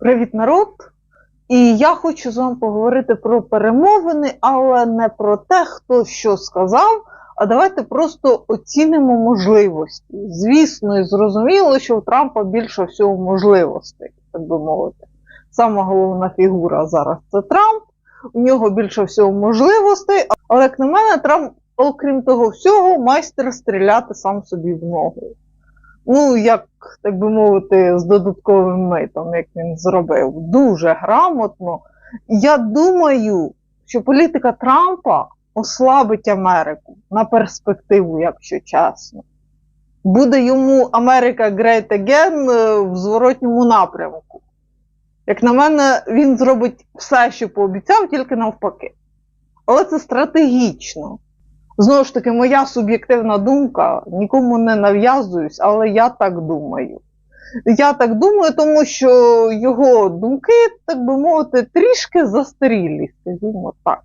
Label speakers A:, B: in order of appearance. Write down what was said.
A: Привіт, народ! І я хочу з вами поговорити про перемовини, але не про те, хто що сказав. А давайте просто оцінимо можливості. Звісно, і зрозуміло, що у Трампа більше всього можливостей, так би мовити. Сама головна фігура зараз це Трамп. У нього більше всього можливостей, але як на мене, Трамп, окрім того всього, майстер стріляти сам собі в ногу. Ну, як так би мовити, з додатковим митом, як він зробив, дуже грамотно. Я думаю, що політика Трампа ослабить Америку на перспективу, якщо чесно. Буде йому Америка Great Again е, в зворотньому напрямку. Як на мене, він зробить все, що пообіцяв, тільки навпаки. Але це стратегічно. Знову ж таки, моя суб'єктивна думка, нікому не нав'язуюсь, але я так думаю. Я так думаю, тому що його думки, так би мовити, трішки застарілі, скажімо так.